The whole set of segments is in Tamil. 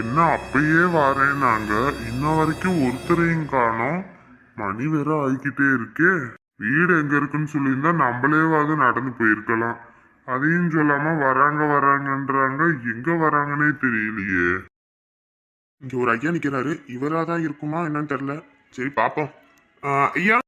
என்ன அப்பயே வரேனாங்க இன்ன வரைக்கும் ஒருத்தரையும் காணோம். மணி வேற ஆகிக்கிட்டே இருக்கே. வீடு எங்க இருக்குன்னு சொல்லியிருந்தா நம்மளேவாது நடந்து போயிருக்கலாம். அதையும் சொல்லாம வராங்க வராங்கன்றாங்க. எங்க வராங்கன்னே தெரியலையே. இங்க ஒரு ஐயா நிக்கிறாரு. இவரா தான் இருக்குமா என்னன்னு தெரியல. சரி பாப்போம். ஐயா?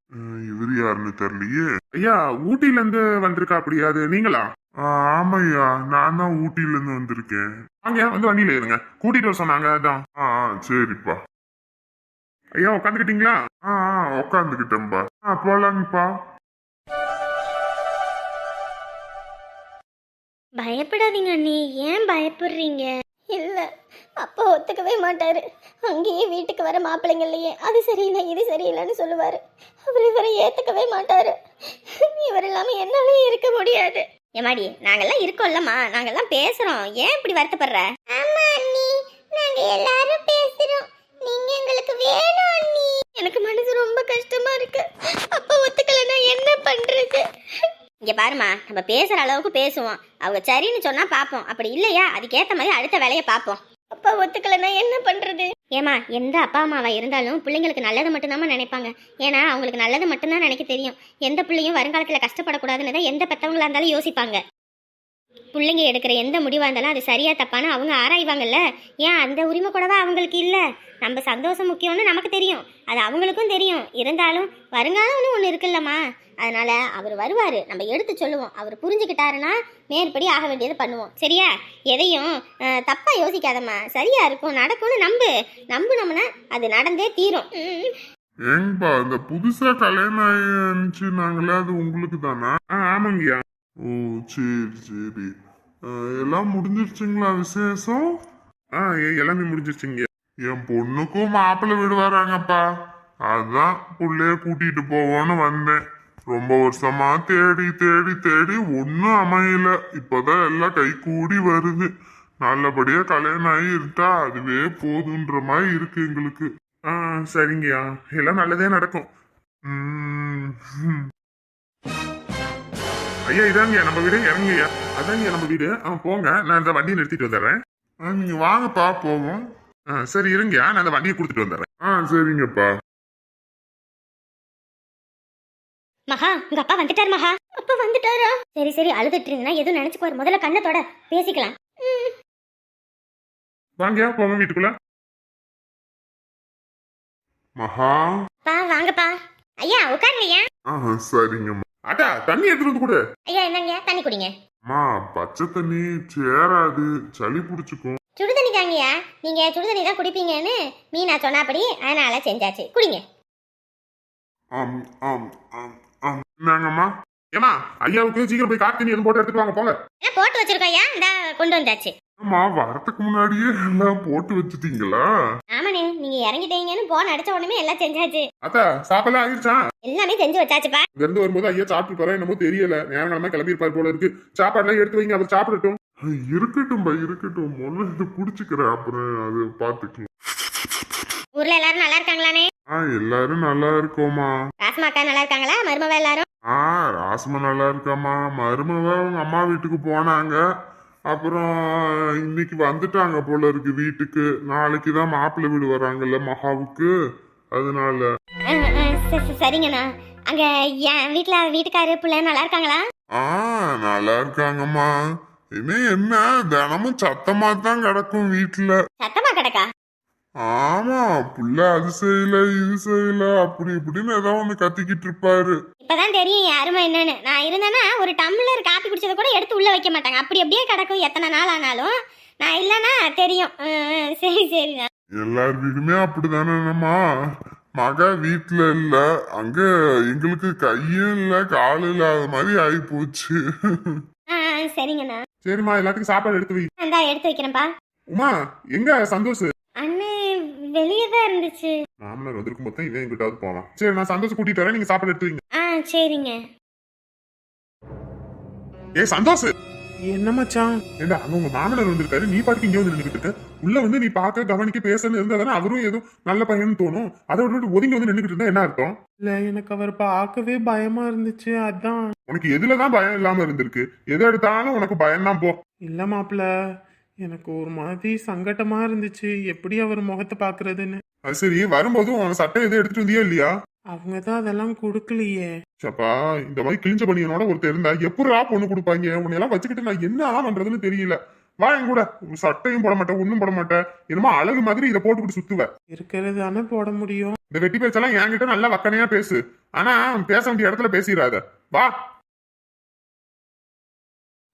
இவர் யாருன்னு தெரியலையே. ஐயா ஊட்டில இருந்து வந்திருக்கா அப்படியாது நீங்களா? அஹ் ஆமாய்யா. நான் தான் ஊட்டில இருந்து வந்திருக்கேன். வாங்க வந்து வண்டியில இருங்க கூட்டிட்டு வர சொன்னாங்க அதான். ஆ சரிப்பா. ஐயா உட்காந்துக்கிட்டீங்களா ஆ ஆ ஆ போலாங்கப்பா. பயப்படாதீங்க அண்ணி. ஏன் பயப்படுறீங்க? இல்ல அப்பா ஒத்துக்கவே மாட்டாரு. அங்கேயே வீட்டுக்கு வர மாப்பிள்ளைங்க இல்லையே. அது சரியில்லை இது சரியில்லைன்னு சொல்லுவாரு. அவர் இவரை ஏத்துக்கவே மாட்டாரு. இவர் இல்லாம என்னாலே இருக்க முடியாது. ஏமாடி நாங்கெல்லாம் இருக்கோம்லம்மா நாங்கெல்லாம் பேசுறோம். ஏன் இப்படி வருத்தப்படுற? ஆமா அண்ணி. நாங்க எல்லாரும் பேசுறோம். நீங்க எங்களுக்கு வேணும் அண்ணி. எனக்கு மனசு ரொம்ப கஷ்டமா இருக்கு. அப்பா ஒத்துக்கலைன்னா என்ன பண்றது? இங்க பாருமா நம்ம பேசுற அளவுக்கு பேசுவோம். அவங்க சரின்னு சொன்னா பாப்போம். அப்படி இல்லையா? அதுக்கேத்த மாதிரி அடுத்த வேலையை பாப்போம். அப்பா ஒத்துக்கலைன்னா என்ன பண்றது? ஏமா எந்த அப்பா அம்மாவா இருந்தாலும் பிள்ளைங்களுக்கு நல்லது மட்டும்தான் நினைப்பாங்க. ஏன்னா அவங்களுக்கு நல்லது மட்டும்தான் நினைக்க தெரியும். எந்த பிள்ளையும் வருங்காலத்தில் கஷ்டப்படக்கூடாதுன்னு தான் எந்த பெற்றவங்களா இருந்தாலும் யோசிப்பாங்க. பிள்ளைங்க எடுக்கிற எந்த முடிவாக இருந்தாலும் அது சரியா தப்பான்னு அவங்க ஆராய்வாங்கல்ல. ஏன் அந்த உரிமை கூடவா அவங்களுக்கு இல்லை? நம்ம சந்தோஷம் முக்கியம்னு நமக்கு தெரியும். அது அவங்களுக்கும் தெரியும். இருந்தாலும் வருங்காலம்னு ஒன்று இருக்குல்லம்மா. அதனால அவர் வருவார். நம்ம எடுத்து சொல்லுவோம். அவர் புரிஞ்சுக்கிட்டாருன்னா மேற்படி ஆக வேண்டியது பண்ணுவோம். சரியா? எதையும் அஹ், தப்பா யோசிக்காதம்மா. சரியா இருக்கும். நடக்கும்னு நம்பு. நம்புனோம்னா அது நடந்தே தீரும். ஏங்கப்பா இந்த புதுசா கல்யாணம் ஆயிடுச்சு நாங்களே அது உங்களுக்கு தானா ஆமாங்கய்யா. ஓ சரி சரி. எல்லாம் முடிஞ்சிருச்சுங்களா விசேஷம்? ஆ எல்லாமே முடிஞ்சிருச்சுங்க. என் பொண்ணுக்கும் மாப்பிள்ளை வீடு வராங்கப்பா. அதான் பிள்ளைய கூட்டிட்டு போவோன்னு வந்தேன். ரொம்ப வருஷமா தேடி தேடி தேடி ஒன்றும் அமையல. இப்போதான் எல்லாம் கை கூடி வருது. நல்லபடியா கல்யாணம் ஆகி இருந்தா அதுவே போதுன்ற மாதிரி இருக்கு எங்களுக்கு. ஆ சரிங்கய்யா. எல்லாம் நல்லதே நடக்கும். ம். ஐயா இதாங்கய்யா நம்ம வீடு இறங்குங்கய்யா. அதாங்கய்யா நம்ம வீடு. ஆ போங்க. நான் இந்த வண்டியை நிறுத்திட்டு வந்துடுறேன். அஹ், நீங்க வாங்கப்பா போவோம். ஆ சரி இருங்கய்யா. நான் இந்த வண்டியை கொடுத்துட்டு வந்துடுறேன். ஆ சரிங்கப்பா. மகா உங்க அப்பா வந்துட்டார் மகா. அப்பா வந்துட்டாரா? சரி சரி அழுதுட்டு இருந்தீங்கன்னா எதுவும் நினைச்சுக்குவார் முதல்ல கண்ணத்தோட பேசிக்கலாம். ம். வாங்கய்யா போங்க வீட்டுக்குள்ள. மகா. பா வாங்கப்பா. ஐயா உட்காருங்க ஐயா ஆ சரிங்கம்மா. அட்டா தண்ணி எடுத்துட்டு வந்து கொடு. ஐயா என்னங்க? தண்ணி குடிங்க. அம்மா பச்சை தண்ணி சேராது. சளி பிடிச்சிக்கும். சுடு தண்ணி தாங்கய்யா. நீங்க சுடு தண்ணி தான் குடிப்பீங்கன்னு மீனா சொன்னாப்படி அதனால செஞ்சாச்சு. குடிங்க. ஆம் ஆம் ஆம் ஆம். என்னங்கம்மா ஏமா ஐயாவுக்கு சீக்கிரம் போய் காத்து தண்ணி எதுவும் போட்டு எடுத்துட்டு வாங்க போங்க. போட்டு வச்சிருக்கோம் ஐயா. இந்த கொண்டு வந்தாச்சு. அம்மா வரதுக்கு முன்னாடியே எல்லாம் போட்டு வச்சுட்டீங்களா? ஆமாண்ணே நீங்க இறங்கிட்டீங்கன்னு போன் அடிச்ச உடனே எல்லாம் செஞ்சாச்சு. அத்தா சாப்பாடுலாம் ஆயிடுச்சா எல்லாமே செஞ்சு வச்சாச்சுப்பா. இங்க இருந்து வரும்போது ஐயா சாப்பிட்டு போறேன் என்னமோ தெரியல. நேரம் கிளம்ப கிளம்பி இருப்பார் போல இருக்கு. சாப்பாடுலாம் எடுத்து வைங்க அவர் சாப்பிடட்டும். இருக்கட்டும் பா இருக்கட்டும். முதல்ல இதை குடிச்சுக்கிறேன் அப்புறம் அது பார்த்துக்கலாம். ஊர்ல எல்லாரும் நல்லா இருக்காங்களானே ஆ எல்லாரும் நல்லா இருக்கோமா ராசமாக்கா நல்லா இருக்காங்களா? மருமவ எல்லாரும்? ஆ ராசமா நல்லா இருக்காம்மா. மருமவ அவங்க அம்மா வீட்டுக்கு போனாங்க. அப்புறம் இன்னைக்கு வந்துட்டாங்க போல இருக்கு வீட்டுக்கு. நாளைக்கு தான் மாப்பிள்ளை வீடு வராங்கல்ல மகாவுக்கு. அதனால. சரிங்கண்ணா. அங்க என் வீட்ல வீட்டுக்காரு பிள்ளை நல்லா இருக்காங்களா? ஆ நல்லா இருக்காங்கம்மா. இன்னும் என்ன? தினமும் சத்தமா தான் கிடக்கும் வீட்டுல சத்தமா கிடக்கா? ஆமா புள்ள அது செய்யல இது செய்யல அப்படி இப்படின்னு ஏதோ ஒண்ணு கத்திக்கிட்டு இருப்பாரு. இப்பதான் தெரியும் என் அருமை என்னன்னு. நான் இருந்தேன்னா ஒரு டம்ளர் காப்பி குடிச்சதை கூட எடுத்து உள்ள வைக்க மாட்டாங்க. அப்படி அப்படியே கிடக்கும் எத்தனை நாள் ஆனாலும். நான் இல்லைன்னா தெரியும். சரி சரிண்ணா எல்லார் வீடுமே அப்படிதானேம்மா மக வீட்டுல இல்ல. அங்க எங்களுக்கு கையும் இல்ல காலும் இல்லாத மாதிரி ஆகி போச்சு சரிங்கண்ணா. சரிம்மா எல்லாத்துக்கும் சாப்பாடு எடுத்து வை. எடுத்து வைக்கிறேன்ப்பா. உமா எங்க சந்தோஷ்? அண்ணே வெளியே தான் இருந்துச்சு. மாமனார் வந்திருக்கும் போது தான் இவன் எங்கிட்டாவது போவான். சரி நான் சந்தோஷ் கூட்டிட்டு வரேன். நீங்க சாப்பாடு எடுத்து வைங்க. ஆ சரிங்க. ஏய் சந்தோஷ்! என்ன மச்சான்? ஏண்டா அங்க உங்க மாமனார் வந்திருக்காரு. நீ பாட்டுக்கு இங்கே வந்து நின்றுட்டு இருக்க. உள்ள வந்து நீ பார்க்க கவனிக்க பேசன்னு இருந்தா தானே அவரும் ஏதோ நல்ல பையன் தோணும். அதை விட்டு ஒதுங்கி வந்து நின்றுட்டு இருந்தா என்ன அர்த்தம்? இல்ல எனக்கு அவர் பார்க்கவே பயமா இருந்துச்சு அதான். உனக்கு எதுலதான் பயம் இல்லாம இருந்திருக்கு? எது எடுத்தாலும் உனக்கு பயம் தான் போ. இல்ல மாப்பிள எனக்கு ஒரு மாதிரி சங்கட்டமா இருந்துச்சு. எப்படி அவர் முகத்தை பாக்குறதுன்னு அது சரி வரும்போது உன் சட்டை எதுவும் எடுத்துட்டு வந்தியா இல்லையா? அவங்க தான் அதெல்லாம் கொடுக்கலையே. சப்பா இந்த மாதிரி கிழிஞ்ச பணியனோட ஒருத்தர் இருந்தா எப்படா பொண்ணு கொடுப்பாங்க? உன்னை எல்லாம் வச்சுக்கிட்டு நான் என்ன பண்றதுன்னு தெரியல. வா என் கூட. சட்டையும் போட மாட்டேன் ஒண்ணும் போட மாட்டேன். என்னமோ அழகு மாதிரி இதை போட்டுக்கிட்டு சுத்துவ. இருக்கிறது தானே போட முடியும். இந்த வெட்டி பேச்செல்லாம் என்கிட்ட நல்லா வக்கனையா பேசு. ஆனா பேச வேண்டிய இடத்துல பேசிடாத. வா.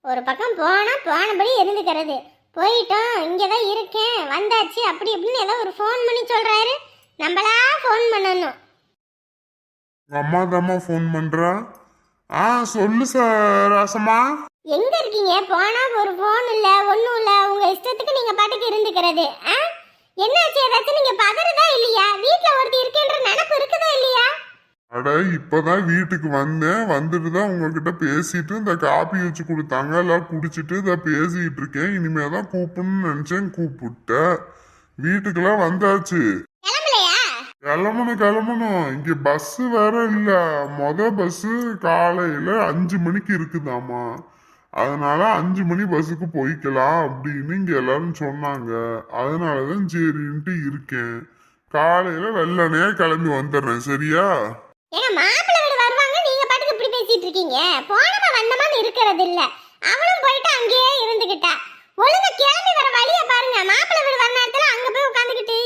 ஒரு பக்கம் போனா போனபடி இருந்துக்கிறது போயிட்டோம் இங்கே தான் இருக்கேன். வந்தாச்சு அப்படி இப்படின்னு ஏதோ ஒரு ஃபோன் பண்ணி சொல்றாரு. நம்மளா ஃபோன் பண்ணணும். அம்மா தாம்மா ஃபோன் பண்றா? ஆ சொல்லு சார் ராசம்மா. எங்க இருக்கீங்க? போனா ஒரு ஃபோன் இல்ல ஒண்ணும் இல்ல. உங்க இஷ்டத்துக்கு நீங்க பாட்டுக்கு இருந்துக்கிறது? என்னாச்சு? ஏதாச்சும் நீங்க பதறதா இல்லையா? வீட்ல ஒருத்தி இருக்கேன்ற நினப்பு இருக்குதா இல்லையா? அட இப்பதான் வீட்டுக்கு வந்தேன். வந்துட்டு தான் உங்ககிட்ட பேசிட்டு இந்த காப்பி வச்சு கொடுத்தாங்க. எல்லாம் குடிச்சிட்டு இதை பேசிக்கிட்டு இருக்கேன். இனிமே தான் கூப்பிடணும்னு நினைச்சேன். கூப்பிட்டேன். வீட்டுக்கெல்லாம் வந்தாச்சு. கிளம்பணும் கிளம்பணும். இங்க பஸ் வேற இல்ல. மொத பஸ் காலையில அஞ்சு மணிக்கு இருக்குதாமா அதனால அஞ்சு மணி பஸ்ஸுக்கு போய்க்கலாம் அப்படின்னு இங்க எல்லாரும் சொன்னாங்க. அதனாலதான் சரின்ட்டு இருக்கேன். காலையில வெள்ளனையா கிளம்பி வந்துடுறேன். சரியா? ஏங்க மாப்பிள்ளை வீடு வருவாங்க நீங்க பாட்டுக்கு இப்படி பேசிட்டு இருக்கீங்க. போனமா வந்தமான்னு இருக்கிறது இல்ல. அவளும் போயிட்டு அங்கேயே இருந்துகிட்டா. ஒழுங்கா கிளம்பி வர வழிய பாருங்க. மாப்பிள்ளை வீடு வர நேரத்துல அங்க போய் உட்காந்துக்கிட்டு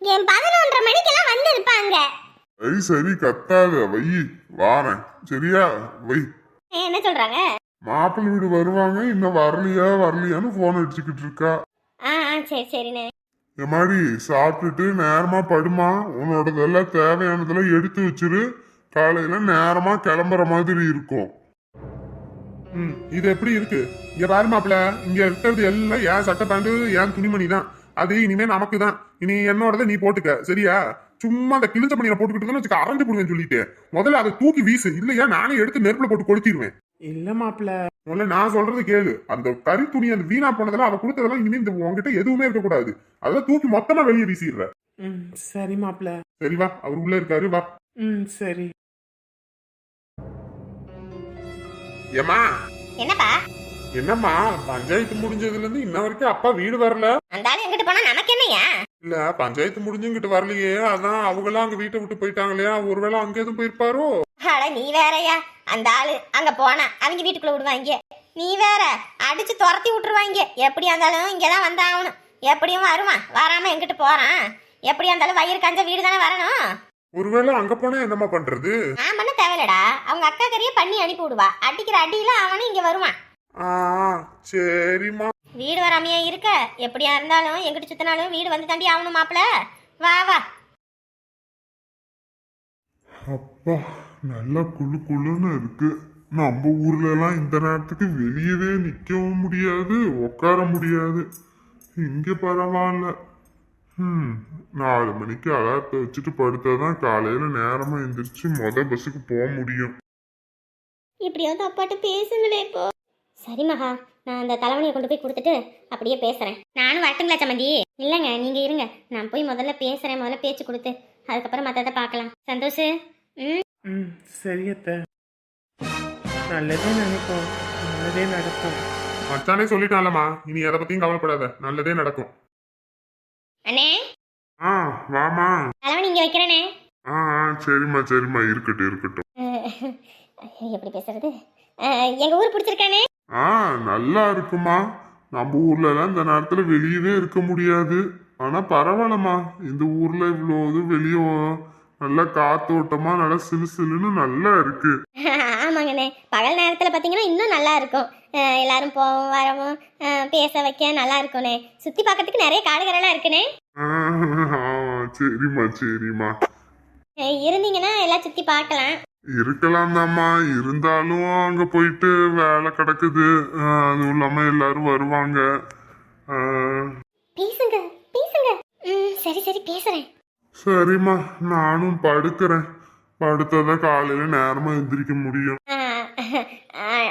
என் பதினொன்றரை மணிக்கெல்லாம் வந்து இருப்பாங்க சரி சரி கத்தாத. வை வாரேன். சரியா? வை. என்ன சொல்றாங்க? மாப்பிள்ளை வீடு வருவாங்க இன்னும் வரலையா வரலையான்னு போன் அடிச்சுக்கிட்டு இருக்கா. ஆ ஆ சரி சரிண்ணே. இந்த மாதிரி சாப்பிட்டுட்டு நேரமா படுமா? உன்னோடதெல்லாம் தேவையானதெல்லாம் எடுத்து வச்சிரு. காலையில நேரமா கிளம்புற மாதிரி இருக்கும். ம் இது எப்படி இருக்கு? இங்க பாரு மாப்பிள இங்க இருக்கிறது எல்லாம் என் சட்டை பேண்ட் என் துணிமணி தான். அது இனிமே நமக்கு தான். இனி என்னோடத நீ போட்டுக்க சரியா? சும்மா அந்த கிழிஞ்ச பணியை போட்டுக்கிட்டு வச்சுக்க அரைஞ்சு போடுவேன் சொல்லிட்டு முதல்ல அதை தூக்கி வீசு. இல்லையா நானே எடுத்து நெருப்புல போட்டு கொளுத்திடுவேன். இல்ல மாப்பிள்ள முதல்ல நான் சொல்றது கேளு. அந்த கறி துணி அந்த வீணா போனதெல்லாம் அவ கொடுத்ததெல்லாம் இனிமே இந்த உங்ககிட்ட எதுவுமே இருக்கக்கூடாது அதெல்லாம் தூக்கி மொத்தமா வெளியே வீசிடுற. ம் சரி மாப்பிள்ள. சரி வா. அவர் உள்ள இருக்காரு வா. ம் சரி. ஏமா என்னப்பா? என்னம்மா? பஞ்சாயத்து முடிஞ்சதுல இருந்து இன்ன வரைக்கும் அப்பா வீடு வரல. அந்த ஆளு எங்கிட்ட போனா? நமக்கு என்னையா இல்ல பஞ்சாயத்து முடிஞ்சுங்கிட்டு வரலையே. அதான் அவங்களாம் அங்க வீட்டை விட்டு போயிட்டாங்களே. ஒருவேளை அங்க எதுவும் போயிருப்பாரோ? அட நீ வேறயா? அந்த ஆளு அங்க போனா அவங்க வீட்டுக்குள்ள விடுவாங்க. நீ வேற அடிச்சு துரத்தி விட்டுருவாங்க. எப்படியா இருந்தாலும் இங்கதான் வந்தாகணும். எப்படியும் வருவான். வராம எங்கிட்டு போறான்? எப்படியா இருந்தாலும் வயிறு கஞ்ச வீடு தானே வரணும்? ஒருவேளை அங்க போனா என்னம்மா பண்றது? பண்ண தேவையில்லடா. அவங்க அக்கா கறிய பண்ணி அனுப்பி விடுவா. அடிக்கிற அடியில அவனும் இங்க வருவான். ஆ சரிம்மா. வீடு வராமையே இருக்க? எப்படியா இருந்தாலும் எங்கிட்ட சுத்தினாலும் வீடு வந்து தாண்டி ஆகணும் மாப்பிள வா வா. அப்பா. நல்லா குளு குளுன்னு இருக்கு. நம்ம ஊர்ல எல்லாம் இந்த நேரத்துக்கு வெளியவே நிக்கவும் முடியாது உட்கார முடியாது. இங்க பரவாயில்ல. ம் நாலு மணிக்கு அலாரத்தை வச்சுட்டு படுத்தாதான் காலையில நேரமா எந்திரிச்சு மொத பஸ்ஸுக்கு போக முடியும். இப்படியாவது அப்பாட்ட பேசுங்களே இப்போ. சரி மகா நான் அந்த தலைவணியை கொண்டு போய் கொடுத்துட்டு அப்படியே பேசுறேன். நானும் வரட்டுங்களா சம்மந்தி இல்லைங்க நீங்க இருங்க. நான் போய் முதல்ல பேசுறேன் முதல்ல பேச்சு கொடுத்து. அதுக்கப்புறம் மற்றதை பார்க்கலாம். சந்தோஷ் ம்? ம் சரி அத்தை. நல்லதே நினைப்போம் நல்லதே நடக்கும். மச்சானே சொல்லிட்டான்லம்மா இனி எதை பத்தியும் கவலைப்படாத. நல்லதே நடக்கும். அண்ணே? ஆ வாமா தலைவணி இங்கே வைக்கிறேனே. ஆ ஆ சரிம்மா சரிம்மா. இருக்கட்டும் இருக்கட்டும். எப்படி பேசுறது? எங்க ஊர் பிடிச்சிருக்கானே? ஆ நல்லா இருக்குமா நம்ம ஊர்ல எல்லாம் இந்த நேரத்துல வெளியவே இருக்க முடியாது. ஆனா பரவாயில்லம்மா. இந்த ஊர்ல இவ்வளோ இது வெளியே நல்லா காத்தோட்டமா நல்லா சிலு சிலுன்னு நல்லா இருக்கு. ஆமாங்கண்ணே. பகல் நேரத்தில் பார்த்தீங்கன்னா இன்னும் நல்லா இருக்கும். எல்லாரும் போவோம் வரவும் பேச வைக்க நல்லா இருக்கும்ண்ணே. சுற்றி பார்க்கறதுக்கு நிறைய காடுகரெல்லாம் இருக்குண்ணே. சரிம்மா சரிம்மா. இருந்தீங்கன்னா எல்லாம் சுற்றி பார்க்கலாம் இருக்கலாம் தாம்மா. இருந்தாலும் அங்க போயிட்டு வேலை கிடக்குது. அதுவும் இல்லாம எல்லாரும் வருவாங்க ஆ, பேசுங்க பேசுங்க ம் சரி சரி பேசுறேன் சரிம்மா நானும் படுக்கிறேன். படுத்தாதான் காலையில நேரமா எந்திரிக்க முடியும்.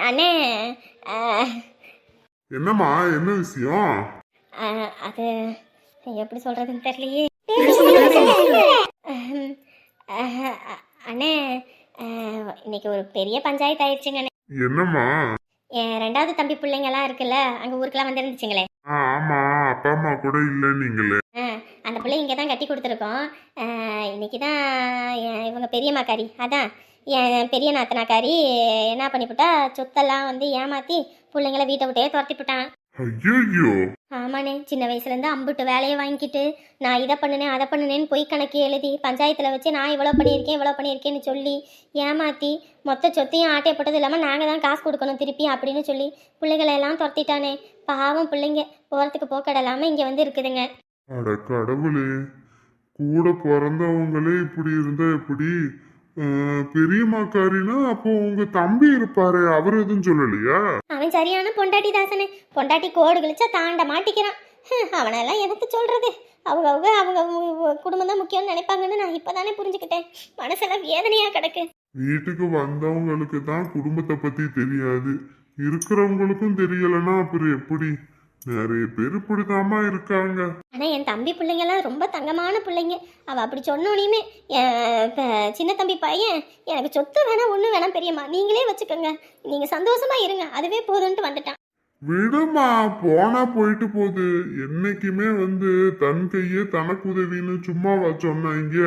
அண்ணே என்னம்மா என்ன விஷயம்? அது எப்படி சொல்றதுன்னு தெரியலையே. அண்ணே இன்னைக்கு ஒரு பெரிய பஞ்சாயத்து ஆயிடுச்சுங்க. என்னம்மா? என் ரெண்டாவது தம்பி பிள்ளைங்கெல்லாம் இருக்குல்ல அங்கே ஊருக்கெல்லாம் வந்துருந்துச்சுங்களே. ஆ ஆமா அப்பா அம்மா கூட இல்ல நீங்களே அந்த பிள்ளை இங்கே தான் கட்டி கொடுத்துருக்கோம். ஆ, இன்னைக்கு தான் என் இவங்க பெரியம்மாக்காரி. அதான் என் பெரிய நாத்தனாக்காரி என்ன பண்ணிவிட்டா சொத்தெல்லாம் வந்து ஏமாற்றி பிள்ளைங்கள வீட்டை விட்டே துரத்தி விட்டான் ஐயோ ஆமாண்ணே சின்ன வயசுலேருந்து அம்புட்டு வேலையை வாங்கிட்டு நான் இதை பண்ணினேன் அதை பண்ணினேன்னு பொய் கணக்கு எழுதி பஞ்சாயத்தில் வச்சு நான் இவ்வளோ பண்ணியிருக்கேன் இவ்வளோ பண்ணியிருக்கேன்னு சொல்லி ஏமாற்றி மொத்த சொத்தையும் ஆட்டையை போட்டது இல்லாமல் நாங்கள் தான் காசு கொடுக்கணும் திருப்பி அப்படின்னு சொல்லி பிள்ளைகளை எல்லாம் துரத்திட்டானே. பாவம் பிள்ளைங்க போகிறதுக்கு போக்கடலாமல் இங்கே வந்து இருக்குதுங்க. அட கடவுளே கூட பிறந்தவங்களே இப்படி இருந்தா எப்படி? பெரியம்மாக்காரினா அப்போ உங்க தம்பி இருப்பாரு அவர் எதுவும் சொல்லலையா? அவன் சரியான பொண்டாட்டி தாசனே. பொண்டாட்டி கோடு கழிச்சா தாண்ட மாட்டிக்கிறான். அவனெல்லாம் எனக்கு சொல்றது? அவங்க அவங்க அவங்க குடும்பம் தான் முக்கியம்னு நினைப்பாங்கன்னு நான் இப்பதானே புரிஞ்சுக்கிட்டேன். மனசெல்லாம் வேதனையா கிடக்கு. வீட்டுக்கு வந்தவங்களுக்கு தான் குடும்பத்தை பத்தி தெரியாது. இருக்கிறவங்களுக்கும் தெரியலன்னா அப்புறம் எப்படி? நிறைய பேர் இப்படிதாம்மா இருக்காங்க. ஆனா என் தம்பி பிள்ளைங்கெல்லாம் ரொம்ப தங்கமான பிள்ளைங்க. அவ அப்படி சொன்னோனையுமே சின்ன தம்பி பையன் எனக்கு சொத்து வேணாம் ஒன்றும் வேணாம் பெரியம்மா நீங்களே வச்சுக்கோங்க. நீங்க சந்தோஷமா இருங்க அதுவே போதும்ன்ட்டு வந்துட்டான். விடுமா போனா போயிட்டு போகுது. என்னைக்குமே வந்து தன் கையே தனக்கு உதவின்னு சும்மாவா சொன்னாங்க?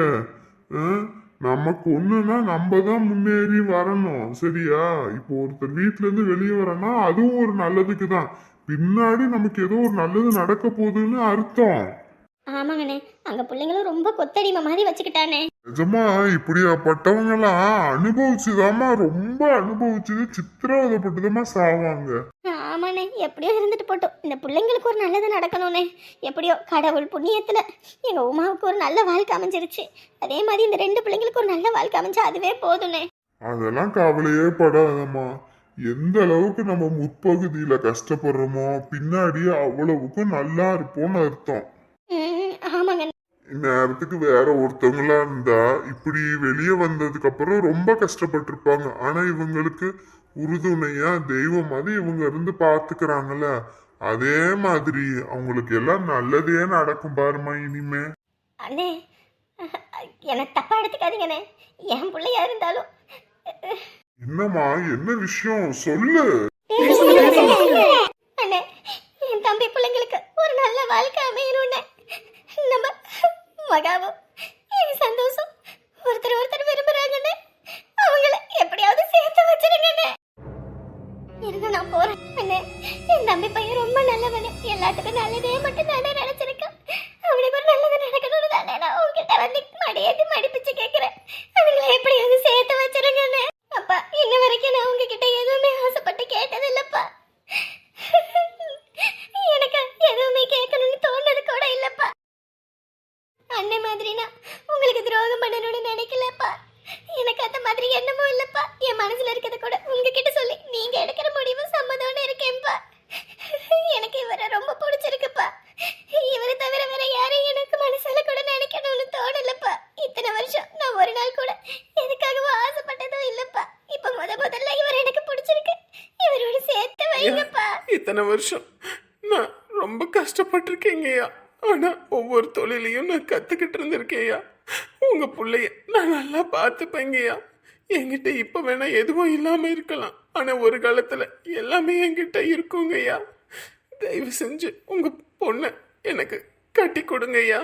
நமக்கு ஒண்ணுன்னா நம்ம தான் முன்னேறி வரணும் சரியா? இப்போ ஒருத்தர் வீட்ல இருந்து வெளியே வரனா அதுவும் ஒரு நல்லதுக்கு தான். பின்னாடி நமக்கு ஏதோ ஒரு நல்லது நடக்க போகுதுன்னு அர்த்தம். ஆமாங்கண்ணே. அங்க பிள்ளைங்களும் ரொம்ப கொத்தடிமை மாதிரி வச்சுக்கிட்டானே. நிஜமா இப்படியாப்பட்டவங்களாம் அனுபவிச்சுதாம்மா ரொம்ப அனுபவிச்சது சித்திரவதைப்பட்டுதாம்மா சாவாங்க. ஆமாண்ணே எப்படியோ இருந்துட்டு போட்டோம். இந்த பிள்ளைங்களுக்கு ஒரு நல்லது நடக்கணும்னே. எப்படியோ கடவுள் புண்ணியத்தில் எங்கள் உமாவுக்கு ஒரு நல்ல வாழ்க்கை அமைஞ்சிருச்சு. அதே மாதிரி இந்த ரெண்டு பிள்ளைங்களுக்கு ஒரு நல்ல வாழ்க்கை அமைஞ்சா அதுவே போதும்ண்ணே அதெல்லாம் கவலையே படாதம்மா. எந்த அளவுக்கு நம்ம முற்பகுதியில கஷ்டப்படுறோமோ பின்னாடி அவ்வளவுக்கு நல்லா இருப்போம்னு அர்த்தம். இந்நேரத்துக்கு வேற ஒருத்தவங்களா இருந்தா இப்படி வெளியே வந்ததுக்கு அப்புறம் ரொம்ப கஷ்டப்பட்டிருப்பாங்க. ஆனா இவங்களுக்கு உறுதுணையா தெய்வம் மாதிரி இவங்க இருந்து பாத்துக்கிறாங்கல்ல. அதே மாதிரி அவங்களுக்கு எல்லாம் நல்லதே நடக்கும் பாருமா இனிமே. அண்ணே எனக்கு தப்பா எடுத்துக்காதீங்கண்ணே. என் பிள்ளையா இருந்தாலும் என்னம்மா என்ன விஷயம்? சொல்லு. அண்ணே என் தம்பி பிள்ளைங்களுக்கு ஒரு நல்ல வாழ்க்கை அமையணும்னு. நம்ம மகாவும் என் சந்தோஷம் ஒருத்தர் ஒருத்தர் விரும்புறாங்கண்ணே. அவங்கள எப்படியாவது சேர்த்து வச்சிருங்கன்னு இருங்க நான் போறேன். அண்ணே என் தம்பி பையன் ரொம்ப நல்லவனே. எல்லாத்துக்கும் நல்லதே மட்டும் தானே நினைச்சிருக்கான் அவனுக்கு ஒரு நல்லது நடக்கணும்னு தானே நான் உங்ககிட்ட வந்து மடியேத்தி மடிப்பிச்சு கேட்கிறேன் அவங்கள எப்படியாவது சேர்த்து வச்சிருங்கண்ணே அப்பா இன்ன வரைக்கும் நான் உங்ககிட்ட எதுவுமே ஆசைப்பட்டு கேட்டது இல்லப்பா எனக்கு எதுவுமே கேட்கணும்னு தோணுது கூட இல்லப்பா அண்ணன் மாதிரினா உங்களுக்கு துரோகம் பண்ணணும்னு நினைக்கலப்பா எனக்கு அந்த மாதிரி என்னமோ இல்லப்பா. என் மனசுல இருக்கிறத கூட உங்ககிட்ட சொல்லி நீங்க எடுக்கிற முடிவு சம்மதம்னு இருக்கேன்ப்பா. எனக்கு இவரை ரொம்ப பிடிச்சிருக்குப்பா. இவரை தவிர வேற யாரையும் எனக்கு மனசுல கூட நினைக்கணும்னு தோணலப்பா. இத்தனை வருஷம் நான் ஒரு நாள் கூட எதுக்காகவும் ஆசைப்பட்டதும் இல்லப்பா. இப்ப முத முதல்ல இவர் எனக்கு பிடிச்சிருக்கு. இவரோட சேர்த்து வைங்கப்பா. இத்தனை வருஷம் நான் ரொம்ப கஷ்டப்பட்டிருக்கேங்கய்யா ஆனா ஒவ்வொரு தொழிலையும் நான் கத்துக்கிட்டு இருந்திருக்கேயா உங்க பிள்ளைய நான் நல்லா பார்த்துப்பேங்கய்யா என்கிட்ட இப்போ வேணா எதுவும் இல்லாமல் இருக்கலாம். ஆனால் ஒரு காலத்தில் எல்லாமே என்கிட்ட இருக்குங்கய்யா. தயவு செஞ்சு உங்கள் பொண்ணை எனக்கு கட்டி கொடுங்கய்யா.